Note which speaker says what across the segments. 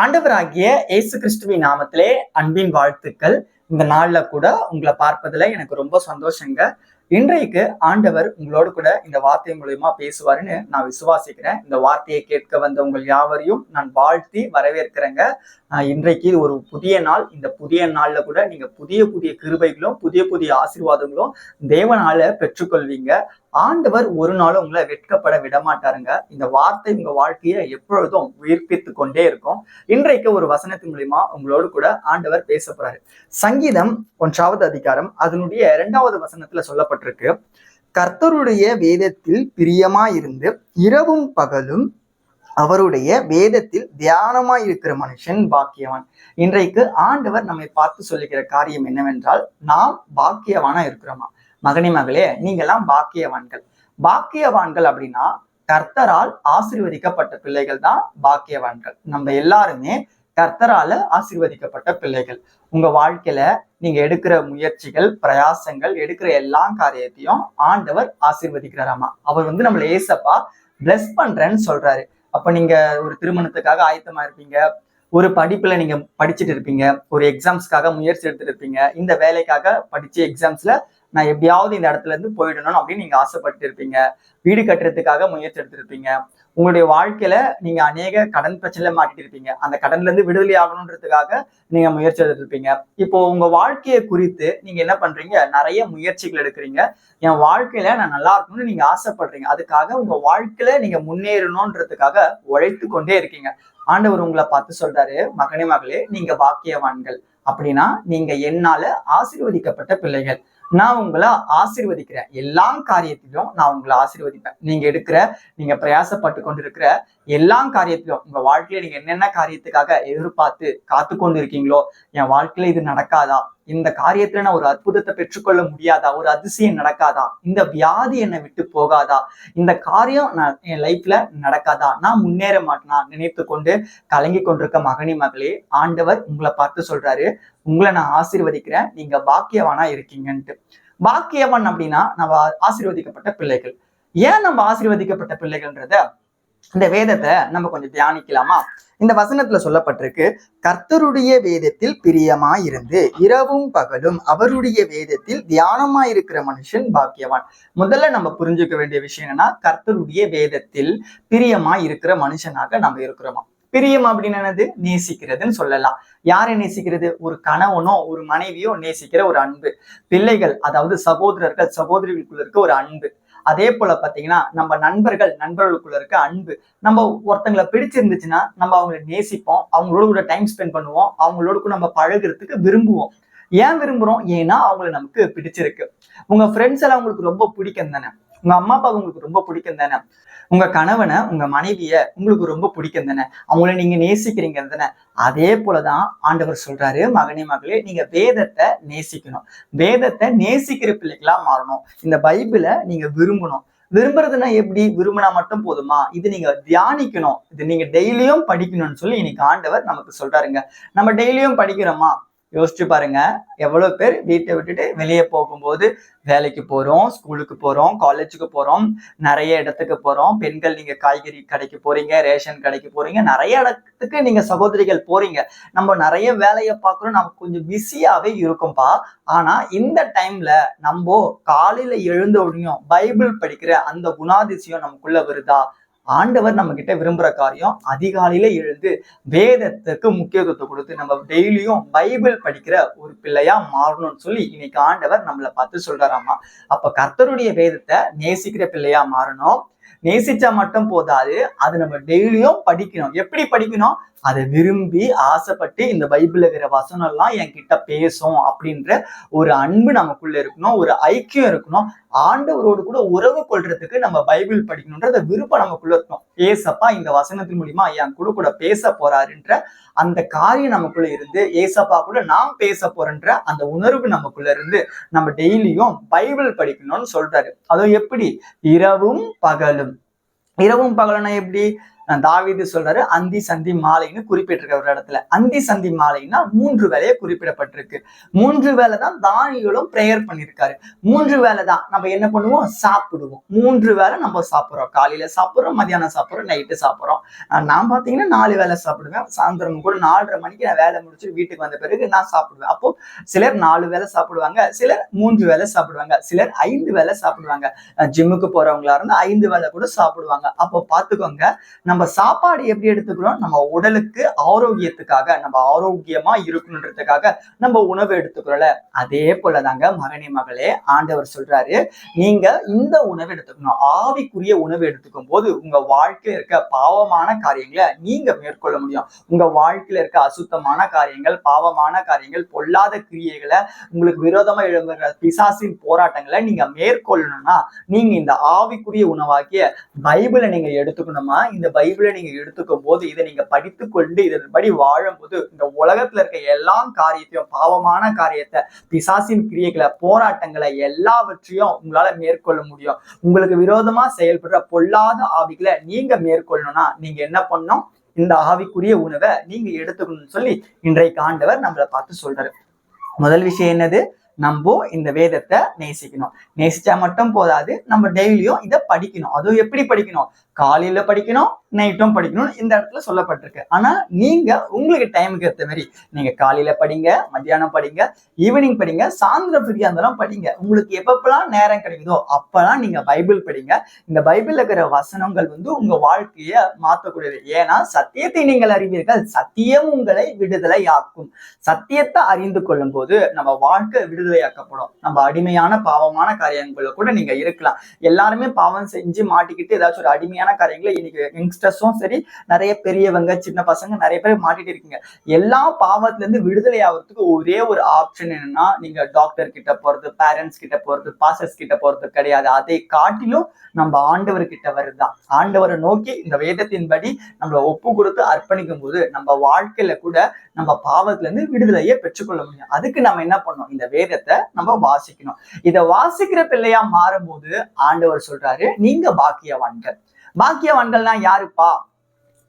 Speaker 1: ஆண்டவராகிய இயேசு கிறிஸ்துவின் நாமத்திலே அன்பின் வாழ்த்துக்கள். இந்த நாள்ல கூட உங்களை பார்ப்பதுல எனக்கு ரொம்ப சந்தோஷங்க. இன்றைக்கு ஆண்டவர் உங்களோடு கூட இந்த வார்த்தை மூலியமா பேசுவாருன்னு நான் விசுவாசிக்கிறேன். இந்த வார்த்தையை கேட்க வந்த உங்கள் யாவரையும் நான் வாழ்த்தி வரவேற்கிறேங்க. இன்றைக்கு ஒரு புதிய நாள். இந்த புதிய நாள்ல கூட நீங்க புதிய புதிய கிருபைகளும் புதிய புதிய ஆசீர்வாதங்களும் தேவனால பெற்றுக்கொள்வீங்க. ஆண்டவர் ஒரு நாளும் உங்களை வெட்கப்பட விட மாட்டாருங்க இந்த வார்த்தை உங்க வாழ்க்கையை எப்பொழுதும் உயிர்ப்பித்து கொண்டே இருக்கும். இன்றைக்கு ஒரு வசனத்தின் மூலியமா உங்களோடு கூட ஆண்டவர் பேச போறாரு. சங்கீதம் ஒன்றாவது அதிகாரம் அதனுடைய இரண்டாவது வசனத்துல சொல்லப்பட்டிருக்கு. கர்த்தருடைய வேதத்தில் பிரியமாயிருந்து இரவும் பகலும் அவருடைய வேதத்தில் தியானமாய் இருக்கிற மனுஷன் பாக்கியவான். இன்றைக்கு ஆண்டவர் நம்மை பார்த்து சொல்லுகிற காரியம் என்னவென்றால் நாம் பாக்கியவானா இருக்கிறோமா? மகனி மகளே நீங்கெல்லாம் பாக்கியவான்கள். பாக்கியவான்கள் அப்படின்னா கர்த்தரால் ஆசீர்வதிக்கப்பட்ட பிள்ளைகள் தான் பாக்கியவான்கள். நம்ம எல்லாருமே கர்த்தரால ஆசீர்வதிக்கப்பட்ட பிள்ளைகள். உங்க வாழ்க்கையில நீங்க எடுக்கிற முயற்சிகள் பிரயாசங்கள் எடுக்கிற எல்லா காரியத்தையும் ஆண்டவர் ஆசீர்வதிக்கிறாராமா? அவர் வந்து நம்மள ஏசப்பா பிளஸ் பண்றேன்னு சொல்றாரு. அப்ப நீங்க ஒரு திருமணத்துக்காக ஆயத்தமா இருப்பீங்க. ஒரு படிப்புல நீங்க படிச்சுட்டு இருப்பீங்க. ஒரு எக்ஸாம்ஸ்க்காக முயற்சி எடுத்துட்டு இருப்பீங்க. இந்த வேலைக்காக படிச்சு எக்ஸாம்ஸ்ல நான் எப்படியாவது இந்த இடத்துல இருந்து போயிடணும் அப்படின்னு நீங்க ஆசைப்பட்டு இருப்பீங்க. வீடு கட்டுறதுக்காக முயற்சி எடுத்திருப்பீங்க உங்களுடைய வாழ்க்கையில நீங்க அநேக கடன் பிரச்சனையில மாட்டிட்டு இருப்பீங்க. அந்த கடன்ல இருந்து விடுதலை ஆகணுன்றதுக்காக நீங்க முயற்சி எடுத்துருப்பீங்க இப்போ உங்க வாழ்க்கையை குறித்து நீங்க என்ன பண்றீங்க? நிறைய முயற்சிகள் எடுக்கிறீங்க. என் வாழ்க்கையில நான் நல்லா இருக்கணும்னு நீங்க ஆசைப்படுறீங்க. அதுக்காக உங்க வாழ்க்கையில நீங்க முன்னேறணும்ன்றதுக்காக உழைத்து கொண்டே இருக்கீங்க. ஆண்டவர் உங்களை பார்த்து சொல்றாரு மகனே மகளே நீங்க பாக்கியவான்கள். அப்படின்னா நீங்க என்னால ஆசீர்வதிக்கப்பட்ட பிள்ளைகள். நான் உங்களை ஆசிர்வதிக்கிறேன். எல்லா காரியத்திலும் நான் உங்களை ஆசிர்வதிப்பேன். நீங்க எடுக்கிற நீங்க பிரயாசப்பட்டு கொண்டிருக்கிற எல்லா காரியத்திலும் உங்க வாழ்க்கையில நீங்க என்னென்ன காரியத்துக்காக எதிர்பார்த்து காத்து கொண்டு இருக்கீங்களோ என் வாழ்க்கையில இது நடக்காதா? இந்த காரியத்துல நான் ஒரு அற்புதத்தை பெற்றுக்கொள்ள முடியாதா? ஒரு அதிசயம் நடக்காதா? இந்த வியாதி என்னை விட்டு போகாதா? இந்த காரியம் நான் என் லைஃப்ல நடக்காதா? நான் முன்னேற மாட்டேனா? நினைத்து கொண்டு கலங்கி கொண்டிருக்க மகனி மகளே ஆண்டவர் உங்களை பார்த்து சொல்றாரு. உங்களை நான் ஆசீர்வதிக்கிறேன். நீங்க பாக்கியவானா இருக்கீங்கன்ட்டு. பாக்கியவன் அப்படின்னா நம்ம ஆசீர்வதிக்கப்பட்ட பிள்ளைகள். ஏன் நம்ம ஆசீர்வதிக்கப்பட்ட பிள்ளைகள்ன்றத இந்த வேதத்தை நம்ம கொஞ்சம் தியானிக்கலாமா? இந்த வசனத்துல சொல்லப்பட்டிருக்கு கர்த்தருடைய வேதத்தில் பிரியமாயிருந்து இரவும் பகலும் அவருடைய வேதத்தில் தியானமாயிருக்கிற மனுஷன் பாக்கியவான். முதல்ல நம்ம புரிஞ்சுக்க வேண்டிய விஷயம் என்னன்னா கர்த்தருடைய வேதத்தில் பிரியமா இருக்கிற மனுஷனாக நம்ம இருக்கிறோமா? பிரியம் அப்படின்னு என்னது? நேசிக்கிறதுன்னு சொல்லலாம். யாரை நேசிக்கிறது? ஒரு கணவனோ ஒரு மனைவியோ நேசிக்கிற ஒரு அன்பு. பிள்ளைகள் அதாவது சகோதரர்கள் சகோதரிகளுக்குள்ள இருக்க ஒரு அன்பு. அதே போல பாத்தீங்கன்னா நம்ம நண்பர்கள் நண்பர்களுக்குள்ள இருக்க அன்பு நம்ம ஒருத்தங்களை பிடிச்சிருந்துச்சுன்னா நம்ம அவங்களை நேசிப்போம் அவங்களோட கூட டைம் ஸ்பெண்ட் பண்ணுவோம் அவங்களோட கூட நம்ம பழகுறதுக்கு விரும்புவோம். ஏன் விரும்புறோம்? ஏன்னா அவங்களை நமக்கு பிடிச்சிருக்கு. உங்க ஃப்ரெண்ட்ஸ் எல்லாம் உங்களுக்கு ரொம்ப பிடிக்கும் தானே? உங்க அம்மா அப்பா உங்களுக்கு ரொம்ப பிடிக்கும் தானே? உங்க கணவனை உங்க மனைவிய உங்களுக்கு ரொம்ப பிடிக்கும் தானே? அவங்கள நீங்க நேசிக்கிறீங்க தானே? அதே போலதான் ஆண்டவர் சொல்றாரு மகனே மகளே நீங்க வேதத்தை நேசிக்கணும். வேதத்தை நேசிக்கிற பிள்ளைகளா மாறணும். இந்த பைபிளை நீங்க விரும்பணும். விரும்புறதுன்னா எப்படி? விரும்பினா மட்டும் போதுமா? இது நீங்க தியானிக்கணும். இது நீங்க டெய்லியும் படிக்கணும்னு சொல்லி இன்னைக்கு ஆண்டவர் நமக்கு சொல்றாருங்க. நம்ம டெய்லியும் படிக்கிறோமா? யோசிச்சு பாருங்க. எவ்வளவு பேர் வீட்டை விட்டுட்டு வெளியே போகும்போது வேலைக்கு போறோம் ஸ்கூலுக்கு போறோம் காலேஜுக்கு போறோம் நிறைய இடத்துக்கு போறோம். பெண்கள் நீங்க காய்கறி கடைக்கு போறீங்க ரேஷன் கடைக்கு போறீங்க நிறைய இடத்துக்கு நீங்க சகோதரிகள் போறீங்க. நம்ம நிறைய வேலையை பார்க்குறோம் நம்ம கொஞ்சம் பிஸியாவே இருக்கும்பா. ஆனா இந்த டைம்ல நம்ம காலையில எழுந்த உடனேயும் பைபிள் படிக்கிற அந்த குணாதிசயம் நமக்குள்ள வருதா? ஆண்டவர் நம்ம கிட்ட விரும்புற காரியம் அதிகாலையில எழுந்து வேதத்துக்கு முக்கியத்துவத்தை கொடுத்து நம்ம டெய்லியும் பைபிள் படிக்கிற ஒரு பிள்ளையா மாறணும்னு சொல்லி இன்னைக்கு ஆண்டவர் நம்மளை பார்த்து சொல்றாராமா. அப்ப கர்த்தருடைய வேதத்தை நேசிக்கிற பிள்ளையா மாறணும். நேசிச்சா மட்டும் போதாது அது நம்ம டெய்லியும் படிக்கணும். எப்படி படிக்கணும்? அதை விரும்பி ஆசைப்பட்டு இந்த பைபிள் இருக்கிற வசனம் எல்லாம் என்கிட்ட பேசும் அப்படின்ற ஒரு அன்பு நமக்குள்ள இருக்கணும். ஒரு ஐக்கியம் இருக்கணும். ஆண்டவரோடு கூட உறவு கொள்றதுக்கு நம்ம பைபிள் படிக்கணுன்றத விருப்பம் நமக்குள்ள இருக்கணும். ஏசப்பா இந்த வசனத்தின் மூலியமா என் கூட கூட பேச போறாருன்ற அந்த காரியம் நமக்குள்ள இருந்து ஏசப்பா கூட நாம் பேச போறன்ற அந்த உணர்வு நமக்குள்ள இருந்து நம்ம டெய்லியும் பைபிள் படிக்கணும்னு சொல்றாரு. அதுவும் எப்படி? இரவும் பகலும். இரவும் பகலனா எப்படி? தாவீது சொல்றாரு அந்தி சந்தி மாலைன்னு குறிப்பிட்டிருக்க ஒரு இடத்துல. அந்தி சந்தி மாலைன்னா மூன்று வேலையை குறிப்பிடப்பட்டிருக்கு. மூன்று வேலை தான் தானியலும் ப்ரேயர் பண்ணியிருக்காரு. மூன்று வேலை தான் நம்ம என்ன பண்ணுவோம்? சாப்பிடுவோம். மூன்று வேளை நம்ம சாப்பிட்றோம். காலையில சாப்பிட்றோம் மதியானம் சாப்பிட்றோம் நைட்டு சாப்பிட்றோம். நான் பார்த்தீங்கன்னா நாலு வேளை சாப்பிடுவேன். சாயந்தரம் கூட நாலரை மணிக்கு நான் வேலை முடிச்சு வீட்டுக்கு வந்த பிறகு நான் சாப்பிடுவேன். அப்போ சிலர் நாலு வேளை சாப்பிடுவாங்க சிலர் மூன்று வேளை சாப்பிடுவாங்க சிலர் ஐந்து வேளை சாப்பிடுவாங்க. ஜிம்முக்கு போறவங்களா இருந்தா ஐந்து வேலை கூட சாப்பிடுவாங்க. அப்போ பார்த்துக்கோங்க நம்ம நம்ம சாப்பாடு எப்படி எடுத்துக்கிறோம்? நம்ம உடலுக்கு ஆரோக்கியத்துக்காக நம்ம ஆரோக்கியமா இருக்கணுன்றதுக்காக நம்ம உணவு எடுத்துக்கிறோம்ல. அதே போலதாங்க மகனே மகளே ஆண்டவர் சொல்றாரு நீங்க இந்த உணவு எடுத்துக்கணும். ஆவிக்குரிய உணவு எடுத்துக்கும் போது உங்க வாழ்க்கையில இருக்க பாவமான காரியங்களை நீங்க மேற்கொள்ள முடியும். உங்க வாழ்க்கையில இருக்க அசுத்தமான காரியங்கள் பாவமான காரியங்கள் பொல்லாத கிரியைகளை உங்களுக்கு விரோதமா எழும்புற பிசாசின் போராட்டங்களை நீங்க மேற்கொள்ளணும்னா நீங்க இந்த ஆவிக்குரிய உணவாக்கிய பைபிளை நீங்க எடுத்துக்கணுமா? இந்த பைபிள் பைபிளை நீங்க எடுத்துக்கும் போது இதை நீங்க படித்து கொண்டு இதன்படி வாழும்போது இந்த உலகத்துல இருக்க எல்லா காரியத்தையும் பாவமான காரியத்தை பிசாசின் கிரியைகளை போராட்டங்களை எல்லாவற்றையும் உங்களால மேற்கொள்ள முடியும். உங்களுக்கு விரோதமா செயல்படுற பொல்லாத ஆவிகளை நீங்க மேற்கொள்ளணும்னா நீங்க என்ன பண்ணணும்? இந்த ஆவிக்குரிய உணவை நீங்க எடுத்துக்கணும்னு சொல்லி இன்றைக்கு ஆண்டவர் நம்மளை பார்த்து சொல்றாரு. முதல் விஷயம் என்னது? நம்ம இந்த வேதத்தை நேசிக்கணும். நேசிச்சா மட்டும் போதாது நம்ம டெய்லியும் இதை படிக்கணும். அதுவும் எப்படி படிக்கணும்? காலையில படிக்கணும் நைட்டும் படிக்கணும் இந்த இடத்துல சொல்லப்பட்டிருக்கு. ஆனா நீங்க உங்களுக்கு டைமுக்கு ஏற்ற மாதிரி நீங்க காலையில படிங்க மத்தியானம் படிங்க ஈவினிங் படிங்க சாயந்தரம் ஃப்ரீயா இருந்தாலும் படிங்க. உங்களுக்கு எப்பப்பெல்லாம் நேரம் கிடைக்குதோ அப்பெல்லாம் நீங்க பைபிள் படிங்க. இந்த பைபிள்ல இருக்கிற வசனங்கள் வந்து உங்க வாழ்க்கைய மாற்றக்கூடியது. ஏன்னா சத்தியத்தை நீங்கள் அறிவீர்கள். சத்தியம் உங்களை விடுதலை ஆக்கும் சத்தியத்தை அறிந்து கொள்ளும் போது நம்ம வாழ்க்கை விடுதலை விடுதலையாக்கப்படும் நம்ம அடிமையான பாவமான காரியங்களை கூட நீங்க இருக்கலாம். எல்லாருமே பாவம் செஞ்சு மாட்டிக்கிட்டு ஏதாச்சும் ஒரு அடிமையான காரியங்களை இன்னைக்கு யங்ஸ்டர்ஸும் சரி நிறைய பெரியவங்க சின்ன பசங்க நிறைய பேர் மாட்டிட்டு இருக்கீங்க. எல்லா பாவத்துல இருந்து விடுதலை ஆகிறதுக்கு ஒரே ஒரு ஆப்ஷன் என்னன்னா நீங்க டாக்டர் கிட்ட போறது பேரண்ட்ஸ் கிட்ட போறது பாசஸ் கிட்ட போறது கிடையாது. அதை காட்டிலும் நம்ம ஆண்டவர் கிட்ட வருதுதான் ஆண்டவரை நோக்கி இந்த வேதத்தின்படி நம்மளை ஒப்பு கொடுத்து அர்ப்பணிக்கும் போது நம்ம வாழ்க்கையில கூட நம்ம பாவத்துல இருந்து விடுதலையை பெற்றுக்கொள்ள முடியும். அதுக்கு நம்ம என்ன பண்ணோம் இந்த வேதத்தை நம்ம வாசிக்கணும். இதை வாசிக்கிற பிள்ளையா மாறும்போது ஆண்டவர் சொல்றாரு நீங்க பாக்கியவான்கள். பாக்கியவான்கள்னா யாருப்பா?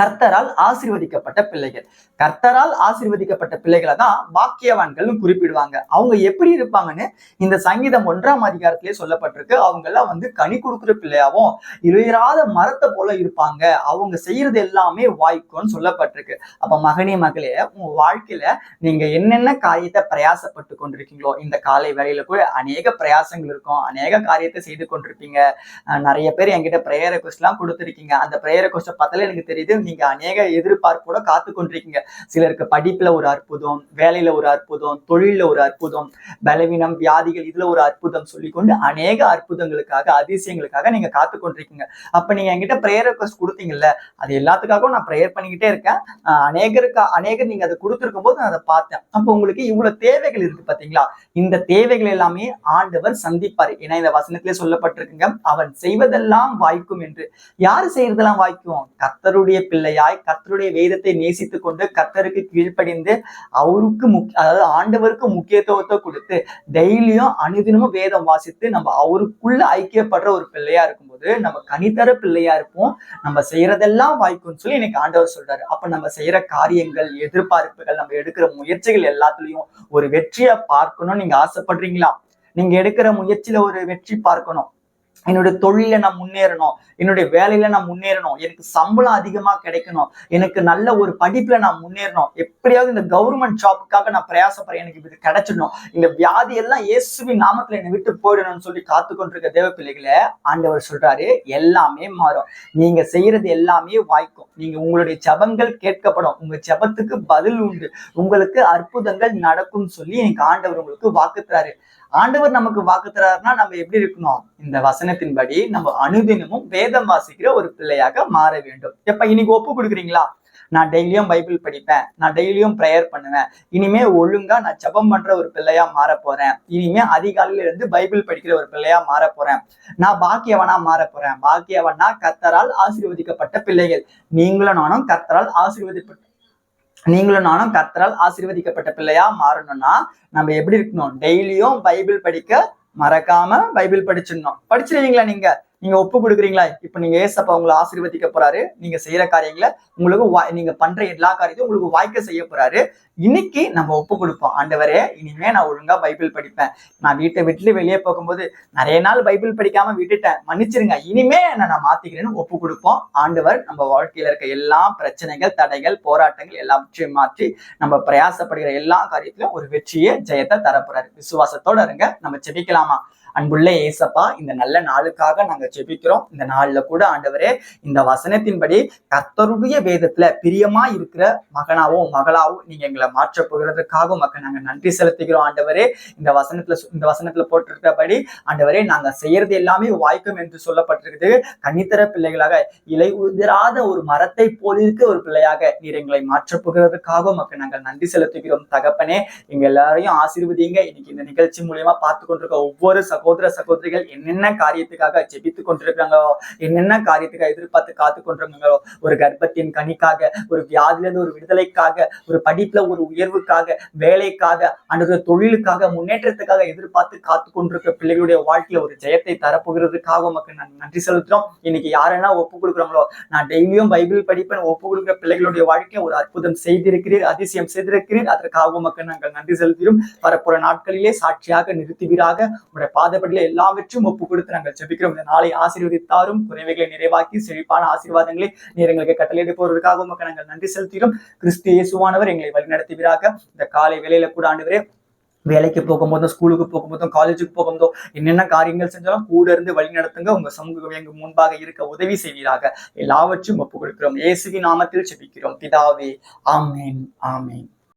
Speaker 1: கர்த்தரால் ஆசீர்வதிக்கப்பட்ட பிள்ளைகள். கர்த்தரால் ஆசீர்வதிக்கப்பட்ட பிள்ளைகளை தான் பாக்கியவான்கள்னு குறிப்பிடுவாங்க. அவங்க எப்படி இருப்பாங்கன்னு இந்த சங்கீதம் ஒன்றாம் அதிகாரத்திலே சொல்லப்பட்டிருக்கு. அவங்க எல்லாம் வந்து கனி கொடுக்குற பிள்ளையாவும் இழையராத மரத்தை போல இருப்பாங்க. அவங்க செய்யறது எல்லாமே வாய்க்கும்னு சொல்லப்பட்டிருக்கு. அப்ப மகனே மகளே உங்க வாழ்க்கையில நீங்க என்னென்ன காரியத்தை பிரயாசப்பட்டு கொண்டிருக்கீங்களோ இந்த காலை வேலையில கூட அநேக பிரயாசங்கள் இருக்கும். அநேக காரியத்தை செய்து கொண்டிருப்பீங்க. நிறைய பேர் என்கிட்ட ப்ரேயர் ரெக்வஸ்ட் எல்லாம் கொடுத்துருக்கீங்க. அந்த ப்ரேயர் ரெக்வஸ்ட்டை பார்த்தாலே எனக்கு தெரியுது நீங்க அநேக எதிர்பார்ப்போட காத்து கொண்டிருக்கீங்க. சிலருக்கு படிப்புல ஒரு அற்புதம் வேலையில ஒரு அற்புதம் தொழில ஒரு அற்புதம் பலவீனம் வியாதிகள் இதுல ஒரு அற்புதம் சொல்லிக்கொண்டு அநேக அற்புதங்களுக்காக அதிசயங்களுக்காக நீங்க காத்து கொண்டிருக்கீங்க. அப்ப நீங்க என்கிட்ட ப்ரேயர் ரெக்வஸ்ட் கொடுத்தீங்கல்ல அது எல்லாத்துக்காகவும் நான் ப்ரேயர் பண்ணிக்கிட்டே இருக்கேன். அஹ் அநேகருக்கு அநேகர் நீங்க அதை கொடுத்துருக்கும் போது நான் அதை பார்த்தேன். அப்போ உங்களுக்கு இவ்வளவு தேவைகள் இருக்கு பாத்தீங்களா இந்த தேவைகள் எல்லாமே ஆண்டவர் சந்திப்பார். ஏன்னா இந்த வசனத்திலே சொல்லப்பட்டிருக்குங்க அவன் செய்வதெல்லாம் வாய்க்கும் என்று. யாரு செய்யறதெல்லாம் வாய்க்கும்? கத்தருடைய பிள்ளையாய் கர்த்தருடைய வேதத்தை நேசித்து கொண்டு கர்த்தருக்கு கீழ்ப்படிந்து அவருக்கு முக் அதாவது ஆண்டவருக்கு முக்கியத்துவத்தை கொடுத்து டெய்லியும் அனுதினமும் வேதம் வாசித்து நம்ம அவருக்குள்ள ஐக்கியப்படுற ஒரு பிள்ளையா இருக்கும்போது நம்ம கனித்தர பிள்ளையா இருப்போம். நம்ம செய்யறதெல்லாம் வாய்க்கும்னு சொல்லி எனக்கு ஆண்டவர் சொல்றாரு. அப்ப நம்ம செய்யற காரியங்கள் எதிர்பார்ப்புகள் நம்ம எடுக்கிற முயற்சிகள் எல்லாத்துலயும் ஒரு வெற்றியை பார்க்கணும்னு நீங்க ஆசைப்படுறீங்களா? நீங்க எடுக்கிற முயற்சியில ஒரு வெற்றி பார்க்கணும். என்னுடைய தொழில நான் முன்னேறணும். என்னுடைய வேலையில நான் முன்னேறணும். எனக்கு சம்பளம் அதிகமா கிடைக்கணும். எனக்கு நல்ல ஒரு படிப்புல நான் முன்னேறணும். எப்படியாவது இந்த கவர்மெண்ட் ஜாப்புக்காக நான் பிரயாசப்படுறேன். எனக்கு இது கிடைச்சிடணும். இந்த வியாதி எல்லாம் இயேசுவின் நாமத்துல என்னை விட்டு போயிடணும்னு சொல்லி காத்து கொண்டிருக்க தேவ பிள்ளைகளை ஆண்டவர் சொல்றாரு எல்லாமே மாறும். நீங்க செய்யறது எல்லாமே வாய்க்கும். நீங்க உங்களுடைய ஜபங்கள் கேட்கப்படும். உங்க ஜபத்துக்கு பதில் உண்டு. உங்களுக்கு அற்புதங்கள் நடக்கும் சொல்லி எனக்கு ஆண்டவர் உங்களுக்கு வாக்குத்துறாரு ஆண்டவர் நமக்கு வாக்கு தராருன்னா நம்ம எப்படி இருக்கணும்? இந்த வசனத்தின்படி நம்ம அனுதினமும் வேதம் வாசிக்கிற ஒரு பிள்ளையாக மாற வேண்டும். எப்ப இன்னைக்கு ஒப்பு கொடுக்குறீங்களா? நான் டெய்லியும் பைபிள் படிப்பேன். நான் டெய்லியும் ப்ரேயர் பண்ணுவேன். இனிமே ஒழுங்கா நான் ஜெபம் பண்ற ஒரு பிள்ளையா மாற போறேன். இனிமே அதிகாலையில இருந்து பைபிள் படிக்கிற ஒரு பிள்ளையா மாற போறேன். நான் பாக்கியவனா மாற போறேன். பாக்கியவனா கர்த்தரால் ஆசீர்வதிக்கப்பட்ட பிள்ளைகள். நீங்களும் நானும் கத்தரால் ஆசீர்வதிப்பட்ட நீங்களும் நானும் கத்தரால் ஆசீர்வதிக்கப்பட்ட பிள்ளையா மாறணும்னா நம்ம எப்படி இருக்கணும்? டெய்லியும் பைபிள் படிக்க மறக்காம பைபிள் படிச்சிடணும். படிச்சிருவீங்களா நீங்க? நீங்க ஒப்பு கொடுக்குறீங்களா? இப்ப நீங்க ஏசப்பா உங்களை ஆசீர்வதிக்க போறாரு. நீங்க செய்யற காரியங்களை உங்களுக்கு நீங்க பண்ற எல்லா காரியத்தையும் உங்களுக்கு வாய்க்க செய்ய போறாரு. இன்னைக்கு நம்ம ஒப்பு கொடுப்போம். ஆண்டவரே இனிமே நான் ஒழுங்கா பைபிள் படிப்பேன். நான் வீட்டை விட்டு வெளியே போகும்போது நிறைய நாள் பைபிள் படிக்காம விட்டுட்டேன். மன்னிச்சிருங்க. இனிமே என்ன நான் மாத்திக்கிறேன்னு ஒப்பு கொடுப்போம். ஆண்டவர் நம்ம வாழ்க்கையில இருக்க எல்லா பிரச்சனைகள் தடைகள் போராட்டங்கள் எல்லாவற்றையும் மாற்றி நம்ம பிரயாசப்படுகிற எல்லா காரியத்திலும் ஒரு வெற்றியை ஜெயத்தை தரப்போறாரு. விசுவாசத்தோட இருங்க. நம்ம செபிக்கலாமா அன்புள்ள ஏசப்பா இந்த நல்ல நாளுக்காக நாங்க ஜெபிக்கிறோம். இந்த நாள்ல கூட ஆண்டவரே இந்த வசனத்தின்படி கர்த்தருடைய வேதத்துல பிரியமா இருக்கிற மகனாவும் மகளாவும் நீங்க எங்களை மாற்ற போகிறதுக்காக மக்கள் நாங்க நன்றி செலுத்துகிறோம் ஆண்டவரே. இந்த வசனத்துல இந்த வசனத்துல போட்டிருக்கிறபடி ஆண்டவரே நாங்க செய்யறது எல்லாமே வாய்க்கும் என்று சொல்லப்பட்டிருக்குது. கன்னித்தர பிள்ளைகளாக இலை உதிராத ஒரு மரத்தை போலிருக்க ஒரு பிள்ளையாக நீர் எங்களை மாற்றப் போகிறதுக்காக மக்கள் நாங்கள் நன்றி செலுத்துகிறோம். தகப்பனே எங்க எல்லாரையும் ஆசீர்வதிங்க இன்னைக்கு இந்த நிகழ்ச்சி மூலியமா பார்த்து கொண்டிருக்க ஒவ்வொரு சகோதர சகோதரிகள் என்னென்ன காரியத்துக்காக ஜெபித்து கொண்டிருக்கிறாங்களோ என்னென்ன காரியத்துக்காக எதிர்பார்த்து காத்து கொண்டிருக்காங்களோ ஒரு கர்ப்பத்தின் கனிக்காக ஒரு வியாதியிலிருந்து ஒரு விடுதலைக்காக ஒரு படிப்புல ஒரு உயர்வுக்காக வேலைக்காக அன்றது தொழிலுக்காக முன்னேற்றத்துக்காக எதிர்பார்த்து காத்து கொண்டிருக்க பிள்ளைகளுடைய வாழ்க்கையில ஒரு ஜெயத்தை தரப்போகிறதுக்காக உமக்கு நான் நன்றி செலுத்துறோம். இன்னைக்கு யாரெல்லாம் ஒப்பு கொடுக்குறாங்களோ நான் டெய்லியும் பைபிள் படிப்பேன் ஒப்பு கொடுக்குற பிள்ளைகளுடைய வாழ்க்கையை ஒரு அற்புதம் செய்திருக்கிறீர் அதிசயம் செய்திருக்கிறீர். அதற்காக உமக்கு நாங்கள் நன்றி செலுத்துகிறோம். வரப்போற நாட்களிலே சாட்சியாக நிறுத்துவீராக. உங்களுடைய பாதப்படியில எல்லாவற்றையும் ஒப்பு கொடுத்து நாங்கள் ஜபிக்கிறோம். இந்த நாளை ஆசீர்வதித்தாரும் குறைவைகளை நிறைவாக்கி செழிப்பான ஆசீர்வாதங்களை நீர் எங்களுக்கு கட்டளையிட்டு போறதுக்காக உமக்கு நாங்கள் நன்றி செலுத்துகிறோம். கிறிஸ்து இயேசுவானவர் எங்களை வழிநடத்துவீராக. இந்த காலை வேலையில கூட ஆண்டுவரே வேலைக்கு போகும்போதும் ஸ்கூலுக்கு போகும்போதும் காலேஜுக்கு போகும்போதும் என்னென்ன காரியங்கள் செஞ்சாலும் கூட இருந்து வழி நடத்துங்க. உங்க சமூகம் எங்க முன்பாக இருக்க உதவி செய்வீராக. எல்லாவற்றையும் ஒப்புக் கொடுக்கிறோம் இயேசுவி நாமத்தில் செபிக்கிறோம் பிதாவே ஆமேன் ஆமேன்.